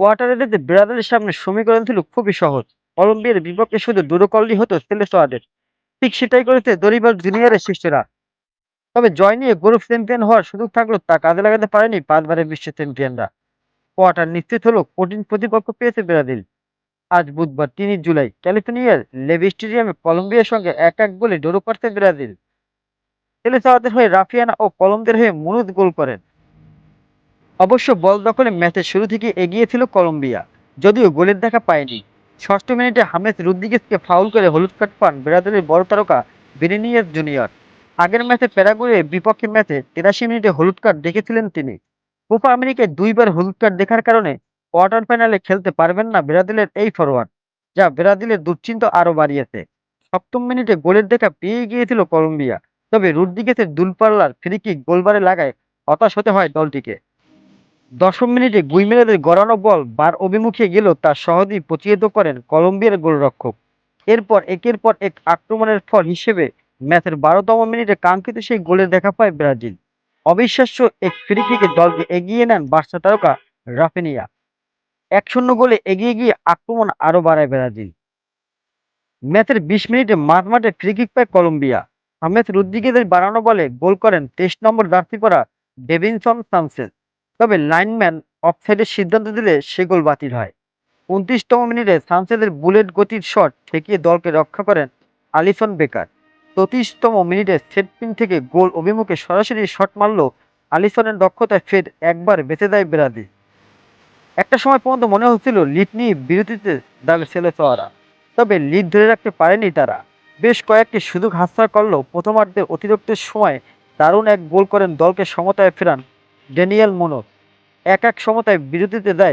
কোয়ার্টারেতে ব্রাজিলের সামনে সমীকরণ ছিল খুবই সহজ। কলম্বিয়ার বিপক্ষে শুধু দুটো হতো সেলেসোয়াদের ঠিক সেটাই করেছে দরিবার জুনিয়রের শিষ্যরা। তবে জয় নিয়ে গ্রুপ চ্যাম্পিয়ন হওয়ার সুযোগ থাকলেও তা কাজে লাগাতে পারেনি পাঁচবারের বিশ্ব চ্যাম্পিয়নরা কোয়ার্টার নিশ্চিত হলো কঠিন প্রতিপক্ষ পেয়েছে ব্রাজিল। আজ বুধবার তিন জুলাই ক্যালিফোর্নিয়ার লেভি স্টেডিয়ামে কলম্বিয়ার সঙ্গে এক এক গোলে ডোরো করছে ব্রাজিল। সেলেসাওয়াদের হয়ে রাফিয়ানা ও কলম্বিয়ার হয়ে মুনুদ গোল করেন। অবশ্য বল দখলে ম্যাচের শুরু থেকে এগিয়ে ছিল কলম্বিয়া, যদিও গোলের দেখা পায়নি। ষষ্ঠ মিনিটে হামেস রুদ্রিগেসকে ফাউল করে হলুদ কার্ড পান ব্রাজিলের বড় তারকা বেনিনিয়াস জুনিয়র। আগের ম্যাচে প্যারাগুয়ের বিপক্ষে ম্যাচে তেরাশি মিনিটে হলুদ কার্ড দেখেছিলেন তিনি। কোপা আমেরিকায় দুইবার হলুদ কার্ড দেখার কারণে কোয়ার্টার ফাইনালে খেলতে পারবেন না ব্রাজিলের এই ফরোয়ার্ড, যা ব্রাজিলের দুশ্চিন্তা আরও বাড়িয়েছে। সপ্তম মিনিটে গোলের দেখা পেয়ে গিয়েছিল কলম্বিয়া, তবে রুদ্রিগেসের দুলপাল্লার ফ্রি গোলবারে লাগায় হতাশ হতে হয় দলটিকে। দশম মিনিটে গুইমেলেদের গড়ানো বল বার অভিমুখে গেলেও তা সহজেই প্রতিহত করেন কলম্বিয়ার গোলরক্ষক। এরপর একের পর এক আক্রমণের ফল হিসেবে ম্যাচের বারোতম মিনিটে কাঙ্ক্ষিত সেই গোলের দেখা পায় ব্রাজিল। অবিশ্বাস্য এক ফ্রি কিকে দলকে এগিয়ে নেন বার্সা তারকা রাফিনিয়া। এক শূন্য গোলে এগিয়ে গিয়ে আক্রমণ আরও বাড়ায় ব্রাজিল। ম্যাচের বিশ মিনিটে মাঝমাঠে মাঠে কিক পায় কলম্বিয়া। আহমেদ রুদ্রিগেজের বাড়ানো বলে গোল করেন তেইশ নম্বর জার্সি করা ডেভিনসন সামসেস তবে লাইনম্যান অফসাইডের সিদ্ধান্ত দিলে সে গোল বাতিল হয়। উনত্রিশতম মিনিটে সানসেজের বুলেট গতির শট ঠেকিয়ে দলকে রক্ষা করেন আলিসন বেকার। চৌত্রিশতম মিনিটে সেট পিন থেকে গোল অভিমুখে সরাসরি শট মারল আলিসনের দক্ষতায় ফের একবার বেঁচে দেয় ব্রাজিল একটা সময় পর্যন্ত মনে হচ্ছিল লিড নিয়ে বিরতিতে দাবে সেলেসোয়ারা তবে লিড ধরে রাখতে পারেনি তারা। বেশ কয়েকটি সুযোগ হাতছাড়া করলেও প্রথমার্ধে অতিরিক্ত সময় দারুণ এক গোল করেন দলকে সমতায় ফেরান ড্যানিয়েল মোনোস। এক এক সমতায় বিরতিতে দেয়